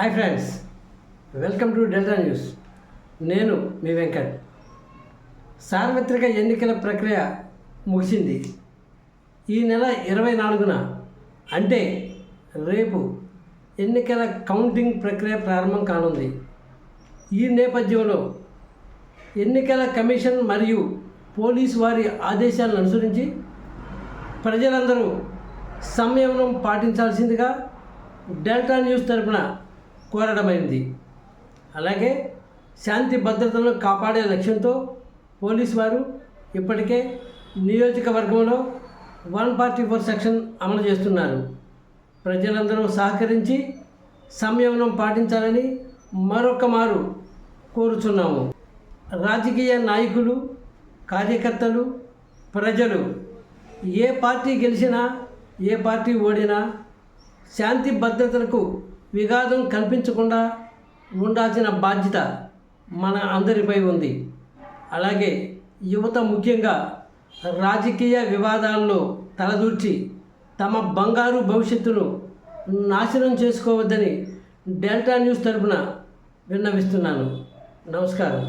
Hi friends welcome to Delta news. నేను మీ వెంకట్. సార్వత్రిక ఎన్నికల ప్రక్రియ ముగిసింది. ఈ నెల ఇరవై నాలుగున అంటే రేపు ఎన్నికల కౌంటింగ్ ప్రక్రియ ప్రారంభం కానుంది. ఈ నేపథ్యంలో ఎన్నికల కమిషన్ మరియు పోలీసు వారి ఆదేశాలను అనుసరించి ప్రజలందరూ సంయమనం పాటించాల్సిందిగా డెల్టా న్యూస్ తరపున కోరడమైంది. అలాగే శాంతి భద్రతలను కాపాడే లక్ష్యంతో పోలీసు వారు ఇప్పటికే నియోజకవర్గంలో వన్ ఫార్టీ ఫోర్ సెక్షన్ అమలు చేస్తున్నారు. ప్రజలందరూ సహకరించి సంయమనం పాటించాలని మరొక మారు కోరుచున్నాము. రాజకీయ నాయకులు కార్యకర్తలు ప్రజలు ఏ పార్టీ గెలిచినా ఏ పార్టీ ఓడినా శాంతి భద్రతలకు విఘాతం కల్పించకుండా ఉండాల్సిన బాధ్యత మన అందరిపై ఉంది. అలాగే యువత ముఖ్యంగా రాజకీయ వివాదాల్లో తలదూర్చి తమ బంగారు భవిష్యత్తును నాశనం చేసుకోవద్దని డెల్టా న్యూస్ తరపున విన్నవిస్తున్నాను. నమస్కారం.